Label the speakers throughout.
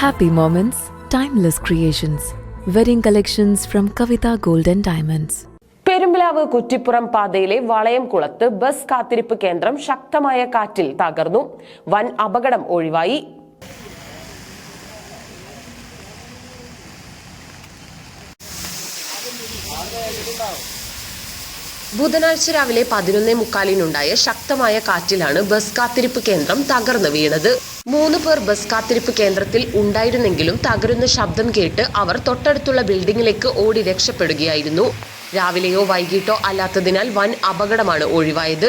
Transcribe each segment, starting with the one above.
Speaker 1: Happy moments timeless creations wedding collections from Kavitha gold and diamonds
Speaker 2: Perumpilavu Kuttippuram പാതയിലെ വളയം കുളത്ത് bus കാത്തിരിപ്പ് കേന്ദ്രം ശക്തമായ കാറ്റിൽ തകർന്നു. വൻ അപകടം ഒഴിവായി. ഉണ്ടാവും ബുധനാഴ്ച രാവിലെ പതിനൊന്നേ മുക്കാലിനുണ്ടായ ശക്തമായ കാറ്റിലാണ് ബസ് കാത്തിരിപ്പ് കേന്ദ്രം തകർന്നു വീണത്. മൂന്ന് പേർ ബസ് കാത്തിരിപ്പ് കേന്ദ്രത്തിൽ ഉണ്ടായിരുന്നെങ്കിലും തകരുന്ന ശബ്ദം കേട്ട് അവർ തൊട്ടടുത്തുള്ള ബിൽഡിംഗിലേക്ക് ഓടി രക്ഷപ്പെടുകയായിരുന്നു. രാവിലെയോ വൈകിട്ടോ അല്ലാത്തതിനാൽ വൻ അപകടമാണ് ഒഴിവായത്.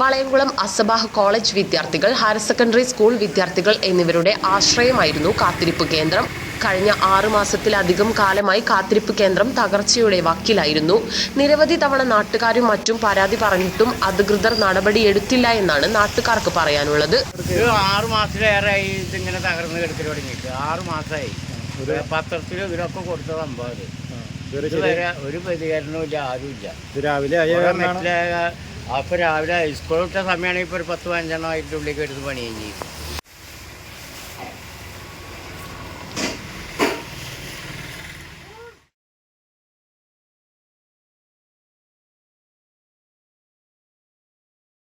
Speaker 2: വളയംകുളം അസബാഹ് കോളേജ് വിദ്യാർത്ഥികൾ ഹയർ സെക്കൻഡറി സ്കൂൾ വിദ്യാർത്ഥികൾ എന്നിവരുടെ ആശ്രയമായിരുന്നു കാത്തിരിപ്പ് കേന്ദ്രം. കഴിഞ്ഞ ആറു മാസത്തിലധികം കാലമായി കാത്തിരിപ്പ് കേന്ദ്രം തകർച്ചയുടെ വക്കിലായിരുന്നു. നിരവധി തവണ നാട്ടുകാരും മറ്റും പരാതി പറഞ്ഞിട്ടും അധികൃതർ നടപടിയെടുത്തില്ല എന്നാണ് നാട്ടുകാർക്ക് പറയാനുള്ളത്.
Speaker 3: ആറു മാസത്തിലേറെയായി ഇതിങ്ങനെ തകർന്ന് കിടക്കൽ തുടങ്ങിയിട്ട്. ആറു മാസമായി. പത്രത്തിൽ ഇതിലൊക്കെ കൊടുത്ത സംഭവം. ഒരു പ്രതികരണവും ഇല്ല
Speaker 4: ആരുമില്ല. രാവിലെ ആയ
Speaker 3: കുറെ
Speaker 4: കാരണമാണ്
Speaker 3: മെറ്റിലെ അപ്പൊ രാവിലെ സ്കൂൾ വിട്ട സമയമാണെങ്കിൽ ഇപ്പോൾ ഒരു പത്ത് പതിനഞ്ചെണ്ണം ആയിട്ട് ഉള്ളിലേക്ക് എടുത്ത് പണി കഴിഞ്ഞു.